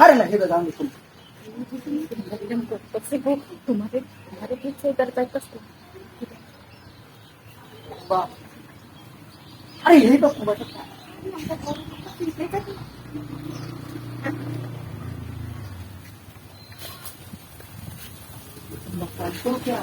अरे नहीं बताऊँगी तुम। तुम्हारे तुम्हारे अरे यही तो क्या?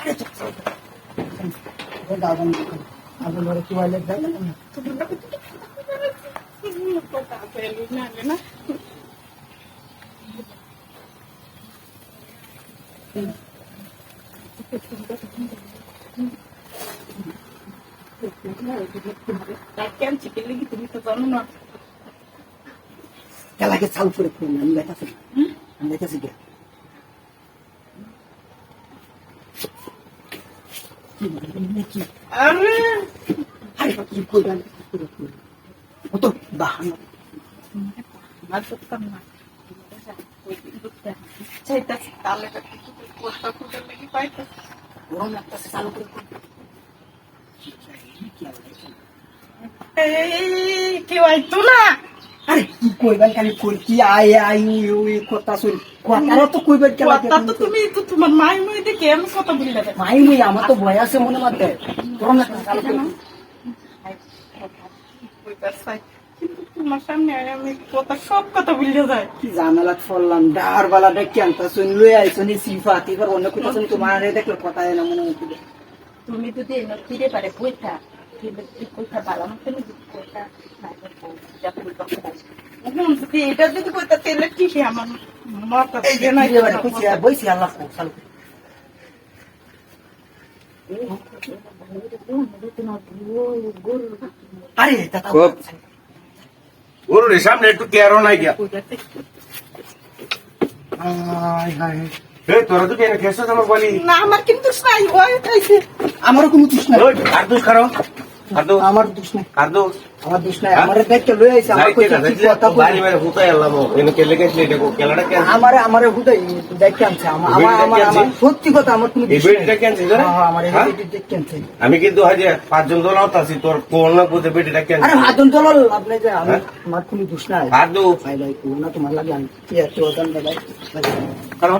अरे चल, चल. हे दादा नको. अजून बरं किंवा लेट जायला ना ना केली की तुम्ही तर जाणून tayo namin na. তাকে চিকেন লেগে তুমি তো জানো না কালাকে চাল করে খুব আমি দেখাচ্ছি আমি দেখাচ্ছি কে আরে আরে, কি করবেন কত বাহানা আরে কি কইবার কেন কই কি আয় আয় উই উই কথা শুন কথাটা তো কইবার কেন কথা তো তুমি তো তোমার মাই মুই দেখে আমি কথা বলি না মাই মুই আমার তো ভয় আছে মনে মতে তোর না কালকে না কইবার সাই তোমার সামনে আমি কথা সব কথা বুঝলে যায় জানালা ফললাম ডার বালা ডেকে আনতা শুন লই আইছো নি সিফা তিবার অন্য কোথাও শুনি তোমার দেখলে কথা না মনে হচ্ছে তুমি যদি ফিরে পারে বইটা বইটা ভালো মতো বইটা যদি এটা যদি বইটা তেলে ঠিক আমার মাথা বইছি আল্লাহ কো আরে দাদা খুব। ওর সামনে একটু কেয়ারও নাই গিয়া। তোরা তো কেন খেয়েছো তোমার বলি? না আমার কিন্তু আমারও কোনো দোষ নাই। আর দোষ খারো। আর দোষ আমার দোষ নাই। আর দোষ আমার দোষ নাই। আমার দেখতে লই আইছে আমার কইছে কথা বাড়ি বাড়ি হুতাই আল্লাহ এনে কেলে গেছিলে দেখো কেলাটা কেন আমারে আমারে হুদাই দেখতে আনছে। আমার আমার আমার আমার সত্যি কথা আমার বেটিটা হ্যাঁ হ্যাঁ আমার হ্যাঁ? বেটি দেখতে আনছে। আমি কিন্তু হাজে পাঁচজন দল আছি তোর কোন না কোথায় বেটিটা কেন আরে আপনি যে আমি হ্যাঁ? আমার কোনো দোষ নাই। আর ভাই ভাই কোন না তোমার লাগে আমি কি এত ওজন দাদা কারণ?